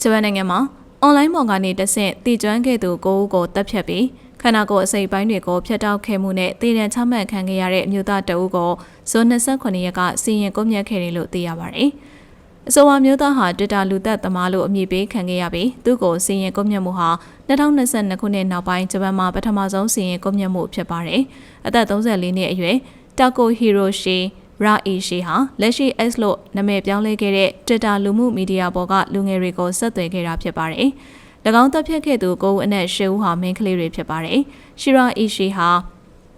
ဂျပန်နိုင်ငံမှာအွန်လိုင်းပေါ်ကနေတဆင့်တည်ကျွမ်းခဲ့သူကိုဦးကိုတပ်ဖြတ်ပြီးခန္ဓာကိုယ်အစိပ်ပိုင်းတွေကိုဖျက်တောက်ခဲ့မှုနဲ့တည်တံချမှတ်ခံခဲ့ရတဲ့အမျိုးသားတအုပ်ကိုဇွန်29ရက်ကစီရင်ကုန်းမြတ်ခဲ့တယ်လို့သိရပါတယ်။အဆိုပါမျိုးသားဟာတွစ်တာလူသက်သမားလို့အမည်ပေးခံခဲ့ရပြီးသူ့ကိုစီရင်ကုန်းမြတ်မှုဟာ2022ခုနှစ်နောက်ပိုင်းဂျပန်မှာပထမဆုံးစီရင်ကုန်းမြတ်မှုဖြစ်ပါတယ်။အသက်34နှစ်အရွယ်တာကိုဟီရိုရှီ ရာအီရှီဟာလက်ရှိ X လို့နာမည်ပြောင်းလဲခဲ့တဲ့ Twitter လူမှုမီဒီယာပေါ်ကလူငယ်တွေကိုဆက်သွယ်ခဲ့တာဖြစ်ပါတယ်။၎င်းတပ်ဖြတ်ခဲ့သူကိုဦးအနက်ရှေဦးဟာမင်းကလေးတွေဖြစ်ပါတယ်။ရှီရာအီရှီဟာ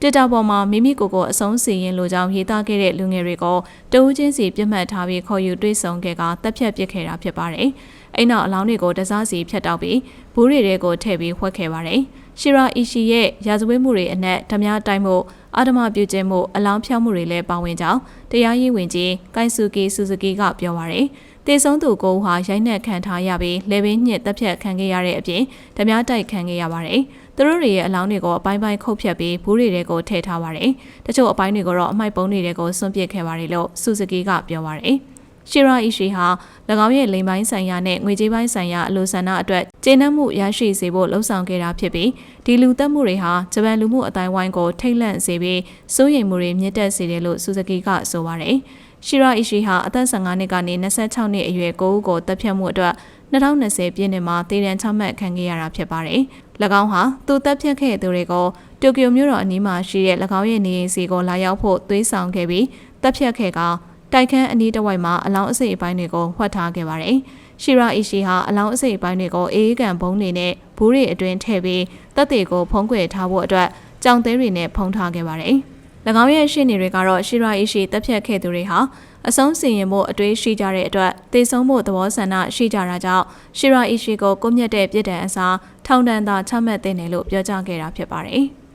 တစ်တာပေါ်မှာမိမိကိုယ်ကိုအဆုံးစီရင်လိုကြောင်းရေးသားခဲ့တဲ့လူငယ်တွေကိုတဦးချင်းစီပြစ်မှတ်ထားပြီးခေါ်ယူတွေ့ဆုံခဲ့ကတပ်ဖြတ်ပစ်ခဲ့တာဖြစ်ပါတယ်။အဲ့နောက်အလောင်းတွေကိုတစားစီဖြတ်တောက်ပြီးဘူးတွေတွေကိုထည့်ပြီးဝှက်ခဲ့ပါတယ်။ရှီရာအီရှီရဲ့ရာဇဝတ်မှုတွေအနက်ဓမြတိုင်းမှုအာဓမပြုကျင်းမှုအလောင်းဖြောက်မှုတွေလည်းပါဝင်ကြောင်းတရားရေးဝင်ကြီးကိုင်ဆူကီဆူဇူကီကပြောပါရယ်တေဆုံးသူကိုဟာရိုက်နှက်ခံထားရပြီးလေဘင်းညစ်တက်ဖြတ်ခံခဲ့ရတဲ့အပြင်ဓမြတိုက်ခံခဲ့ရပါတယ် သူတို့တွေရဲ့အလောင်းတွေကိုအပိုင်းပိုင်းခုတ်ဖြတ်ပြီးဘူးတွေတွေကိုထည့်ထားပါတယ်တချို့အပိုင်းတွေကိုတော့အမိုက်ပုံးတွေကိုစွန့်ပစ်ခဲ့ပါတယ်လို့ဆူဇူကီကပြောပါရယ်ရှီရာအီရှီဟာ၎င်းရဲ့လိမ်ပိုင်းဆိုင်ရာနဲ့ငွေကြေးပိုင်းဆိုင်ရာအလိုဆန္ဒအတွက်ကျေနပ်မှုရရှိစေဖို့လှုံ့ဆော်ခဲ့တာဖြစ်ပြီးဒီလူသက်မှုတွေဟာဂျပန်လူမှုအတိုင်းဝိုင်းကိုထိတ်လန့်စေပြီးစိုးရိမ်မှုတွေမြင့်တက်စေတယ်လို့ဆူဇကီကဆိုပါတယ်။ရှီရာအီရှီဟာအသက်15နှစ်ကနေ26နှစ်အရွယ်ကိုဦးကိုတပ်ဖြတ်မှုအတွက်2020ပြည့်နှစ်မှာတည်တံချမှတ်ခံခဲ့ရတာဖြစ်ပါတယ်။၎ င်းဟာသူတပ်ဖြတ်ခဲ့သူတွေကိုတိုကျိုမြို့တော်အနီးမှာရှိတဲ့၎င်းရဲ့နေအိမ်စီကိုလာရောက်ဖို့သွေးဆောင်ခဲ့ပြီးတပ်ဖြတ်ခဲ့ကတိုက်ခန်းအနီးတစ်ဝိုက်မှာအလောင်းအစိတ်အပိုင်းတွေကိုဝှက်ထားခဲ့ပါတယ်။ရှီရာအီရှီဟာအလောင်းအစိတ်အပိုင်းတွေကိုအေးအေးကန်ဘုံတွေနဲ့ဘူးတွေအတွင်းထည့်ပြီးတပ်တွေကိုဖုံးကွယ်ထားဖို့အတွက်ကြောင်သေးတွေနဲ့ဖုံးထားခဲ့ပါတယ်။၎ င်းရဲ့ရှေ့နေတွေကတော့ရှီရာအီရှီတပ်ဖြတ်ခဲ့သူတွေဟာအဆုံးစီရင်ဖို့အတွေးရှိကြတဲ့အတွက်တေဆုံးဖို့သဘောဆန္ဒရှိကြတာကြောင့်ရှီရာအီရှီကိုကိုမြတ်တဲ့ပြည်တံအစားထောင်ဒဏ်သာချမှတ်တဲ့နယ်လို့ပြောကြားခဲ့တာဖြစ်ပါတယ်။